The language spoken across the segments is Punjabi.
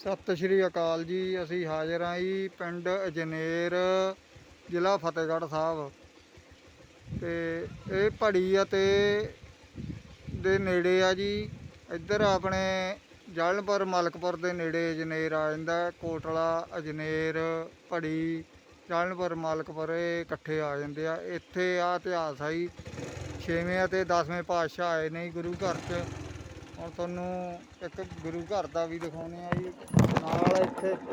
ਸਤਿ ਸ਼੍ਰੀ ਅਕਾਲ ਜੀ, ਅਸੀਂ ਹਾਜ਼ਰ ਹਾਂ ਜੀ ਪਿੰਡ ਅਜਨੇਰ, ਜ਼ਿਲ੍ਹਾ ਫਤਿਹਗੜ੍ਹ ਸਾਹਿਬ। ਤੇ ਇਹ ਪੜੀ ਅਤੇ ਦੇ ਨੇੜੇ ਆ ਜੀ, ਇੱਧਰ ਆਪਣੇ ਜਲਨਪੁਰ ਮਲਕਪੁਰ ਦੇ ਨੇੜੇ ਅਜਨੇਰ ਆ ਜਾਂਦਾ, ਕੋਟਲਾ, ਅਜਨੇਰ ਪੜੀ ਜਲਨਪੁਰ ਮਲਕਪੁਰ ਇਹ ਇਕੱਠੇ ਆ ਜਾਂਦੇ ਆ। ਇੱਥੇ ਆ ਇਤਿਹਾਸ ਆ ਜੀ, ਛੇਵੇਂ ਅਤੇ 10ਵੇਂ ਪਾਤਸ਼ਾਹ ਆਏ ਨੇ ਗੁਰੂ ਘਰ 'ਚ। ਹੁਣ ਤੁਹਾਨੂੰ ਇੱਕ ਗੁਰੂ ਘਰ ਦਾ ਵੀ ਦਿਖਾਉਣੇ ਆ ਜੀ। ਨਾਲ ਇੱਥੇ ਇੱਕ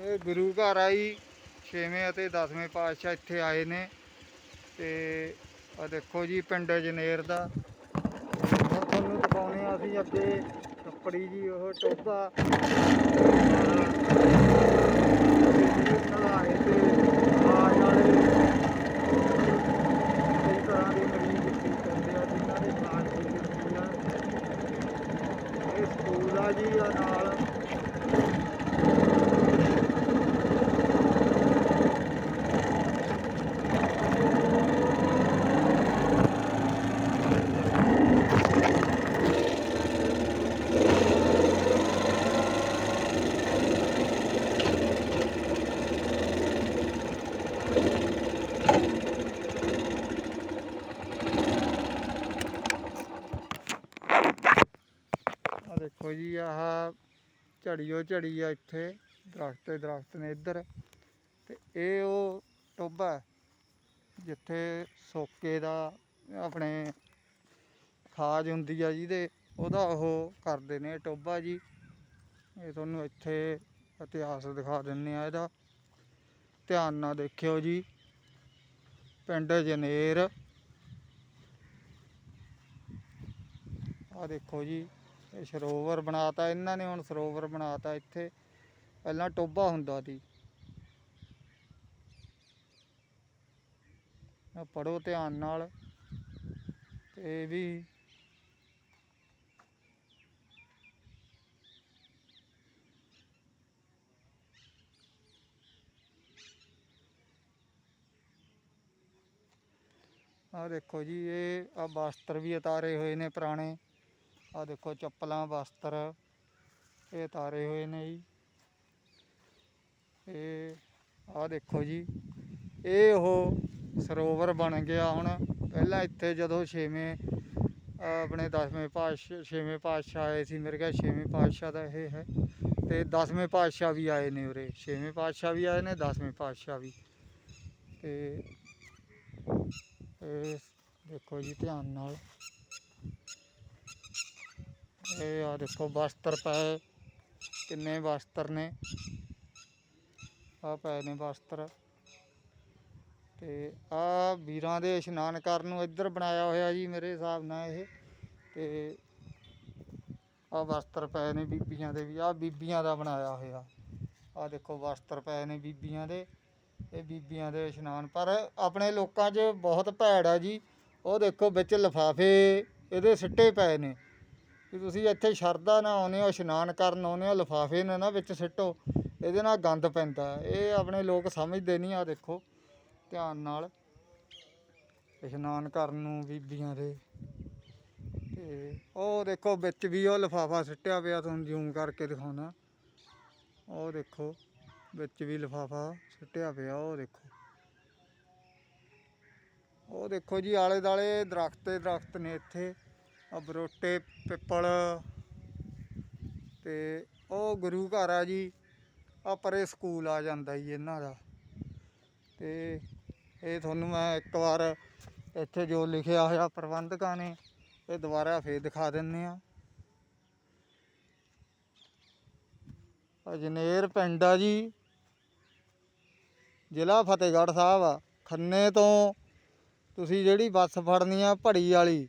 ਇਹ ਗੁਰੂ ਘਰ ਆ ਜੀ। ਛੇਵੇਂ ਅਤੇ 10ਵੇਂ ਪਾਤਸ਼ਾਹ ਇੱਥੇ ਆਏ ਨੇ। ਤੇ ਆ ਦੇਖੋ ਜੀ, ਪਿੰਡ ਜਨੇਰ ਦਾ। ਹੁਣ ਤੁਹਾਨੂੰ ਦਿਖਾਉਣੇ ਆ ਅਸੀਂ ਅੱਗੇ। ਕੱਪੜੀ ਜੀ, ਉਹ ਟੋਭਾ ਨਲਾਏ ਤੇ ਆਜ ਵਾਲੇ ਕਈ ਤਰ੍ਹਾਂ ਦੇ ਮਰੀਜ਼ ਠੀਕ ਹੁੰਦੇ ਆ ਜਿਨ੍ਹਾਂ ਦੇ ਨਾਲ ਹੁੰਦੇ ਆ ਇਹ ਦੇਖੋ ਜੀ, ਆਹ ਝੜੀਓ ਝੜੀ ਆ ਇੱਥੇ, ਦਰਖਤ ਦਰਖਤ ਨੇ ਇੱਧਰ। ਤੇ ਇਹ ਉਹ ਟੋਭਾ ਜਿੱਥੇ ਸੋਕੇ ਦਾ ਆਪਣੇ ਖਾਜ ਹੁੰਦੀ ਆ ਜਿਹਦੇ ਉਹਦਾ ਉਹ ਕਰਦੇ ਨੇ ਟੋਭਾ ਜੀ। ਇਹ ਤੁਹਾਨੂੰ ਇੱਥੇ ਇਤਿਹਾਸ ਦਿਖਾ ਦਿੰਨੇ ਆ ਇਹਦਾ। ਧਿਆਨ ਨਾਲ ਦੇਖਿਓ ਜੀ, ਪਿੰਡ ਜਨੇਰ। ਆ ਦੇਖੋ ਜੀ ਇਹ ਸਰੋਵਰ ਬਣਾਤਾ, ਇਹਨਾਂ ਨੇ ਹੁਣ ਸਰੋਵਰ ਬਣਾਤਾ ਇੱਥੇ। ਪਹਿਲਾਂ ਟੋਭਾ ਹੁੰਦਾ ਸੀ। ਆ ਪੜੋ ਧਿਆਨ ਨਾਲ। ਤੇ ਵੀ ਆ ਦੇਖੋ ਜੀ, ਇਹ ਆ ਵਸਤਰ ਵੀ ਉਤਾਰੇ ਹੋਏ ਨੇ ਪੁਰਾਣੇ। ਆ ਦੇਖੋ ਚੱਪਲਾਂ, ਵਸਤਰ, ਇਹ ਤਾਰੇ ਹੋਏ ਨੇ ਜੀ। ਇਹ ਆ ਦੇਖੋ ਜੀ, ਇਹ ਉਹ ਸਰੋਵਰ ਬਣ ਗਿਆ ਹੁਣ। ਪਹਿਲਾਂ ਇੱਥੇ ਜਦੋਂ ਛੇਵੇਂ ਆਪਣੇ 10ਵੇਂ ਪਾਤਸ਼ਾਹ, ਛੇਵੇਂ ਪਾਤਸ਼ਾਹ ਆਏ ਸੀ, ਮੇਰੇ ਖਿਆਲ ਛੇਵੇਂ ਪਾਤਸ਼ਾਹ ਦਾ ਇਹ ਹੈ। ਤੇ 10ਵੇਂ ਪਾਤਸ਼ਾਹ ਵੀ ਆਏ ਨੇ ਉਰੇ, ਛੇਵੇਂ ਪਾਤਸ਼ਾਹ ਵੀ ਆਏ ਨੇ 10ਵੇਂ ਪਾਤਸ਼ਾਹ ਵੀ। ਤੇ ਇਹ ਦੇਖੋ ਜੀ ਧਿਆਨ ਨਾਲ। ਇਹ ਆ ਦੇਖੋ ਵਸਤਰ ਪਏ। ਕਿੰਨੇ ਵਸਤਰ ਨੇ। ਆ ਪਏ ਨੇ ਵਸਤਰ। ਤੇ ਆ ਵੀਰਾਂ ਦੇ ਇਸ਼ਨਾਨ ਕਰਨ ਨੂੰ ਇੱਧਰ ਬਣਾਇਆ ਹੋਇਆ ਜੀ ਮੇਰੇ ਹਿਸਾਬ ਨਾਲ ਇਹ। ਤੇ ਆ ਵਸਤਰ ਪਏ ਨੇ ਬੀਬੀਆਂ ਦੇ ਵੀ। ਆ ਬੀਬੀਆਂ ਦਾ ਬਣਾਇਆ ਹੋਇਆ। ਆ ਦੇਖੋ ਵਸਤਰ ਪਏ ਨੇ ਬੀਬੀਆਂ ਦੇ। ਇਹ ਬੀਬੀਆਂ ਦੇ ਇਸ਼ਨਾਨ। ਪਰ ਆਪਣੇ ਲੋਕਾਂ 'ਚ ਬਹੁਤ ਭੈੜ ਆ ਜੀ। ਉਹ ਦੇਖੋ ਵਿੱਚ ਲਿਫਾਫੇ, ਇਹਦੇ ਸਿੱਟੇ ਪਏ ਨੇ। ਕਿ ਤੁਸੀਂ ਇੱਥੇ ਸ਼ਰਧਾ ਨਾ ਆਉਂਦੇ ਹੋ, ਇਸ਼ਨਾਨ ਕਰਨ ਆਉਂਦੇ ਹੋ, ਲਿਫਾਫੇ ਨੇ ਨਾ ਵਿੱਚ ਸਿੱਟੋ, ਇਹਦੇ ਨਾਲ ਗੰਦ ਪੈਂਦਾ। ਇਹ ਆਪਣੇ ਲੋਕ ਸਮਝਦੇ ਨਹੀਂ ਆ ਦੇਖੋ, ਧਿਆਨ ਨਾਲ। ਇਸ਼ਨਾਨ ਕਰਨ ਨੂੰ ਬੀਬੀਆਂ ਦੇ। ਤੇ ਉਹ ਦੇਖੋ, ਵਿੱਚ ਵੀ ਉਹ ਲਿਫਾਫਾ ਸਿੱਟਿਆ ਪਿਆ, ਤੁਹਾਨੂੰ ਜ਼ੂਮ ਕਰਕੇ ਦਿਖਾਉਣਾ। ਉਹ ਦੇਖੋ, ਵਿੱਚ ਵੀ ਲਿਫਾਫਾ ਸਿੱਟਿਆ ਪਿਆ, ਉਹ ਦੇਖੋ। ਉਹ ਦੇਖੋ ਜੀ ਆਲੇ ਦਾਲੇ ਦਰਖਤ ਹੀ ਦਰਖਤ ਨੇ ਇੱਥੇ। ਬਰੋਟੇ, ਪਿੱਪਲ ਅਤੇ ਉਹ ਗੁਰੂ ਘਰ ਆ ਜੀ। ਆ ਪਰੇ ਸਕੂਲ ਆ ਜਾਂਦਾ ਜੀ ਇਹਨਾਂ ਦਾ। ਅਤੇ ਇਹ ਤੁਹਾਨੂੰ ਮੈਂ ਇੱਕ ਵਾਰ ਇੱਥੇ ਜੋ ਲਿਖਿਆ ਹੋਇਆ ਪ੍ਰਬੰਧਕਾਂ ਨੇ, ਇਹ ਦੁਬਾਰਾ ਫੇਰ ਦਿਖਾ ਦਿੰਨੇ ਆ ਅਜਨੇਰ ਪਿੰਡ ਆ ਜੀ। ਜ਼ਿਲ੍ਹਾ ਫਤਿਹਗੜ੍ਹ ਸਾਹਿਬ ਆ। ਖੰਨੇ ਤੋਂ ਤੁਸੀਂ ਜਿਹੜੀ ਬੱਸ ਫੜਨੀ ਆ, ਭੜੀ ਵਾਲੀ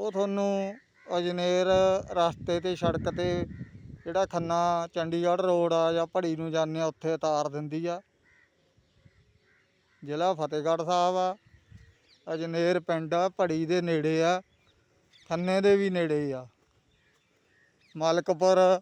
ਉਹ ਤੁਹਾਨੂੰ ਅਜਨੇਰ ਰਸਤੇ ਤੇ ਸੜਕ ਤੇ ਜਿਹੜਾ ਖੰਨਾ ਚੰਡੀਗੜ੍ਹ ਰੋਡ ਆ ਜਾਂ ਭੜੀ ਨੂੰ ਜਾਂਦੇ ਆ, ਉੱਥੇ ਉਤਾਰ ਦਿੰਦੀ ਆ। ਜ਼ਿਲ੍ਹਾ ਫਤਿਹਗੜ੍ਹ ਸਾਹਿਬ ਆ। ਅਜਨੇਰ ਪਿੰਡ ਆ, ਭੜੀ ਦੇ ਨੇੜੇ ਆ। ਖੰਨੇ ਦੇ ਵੀ ਨੇੜੇ ਆ। ਮਲਕਪੁਰ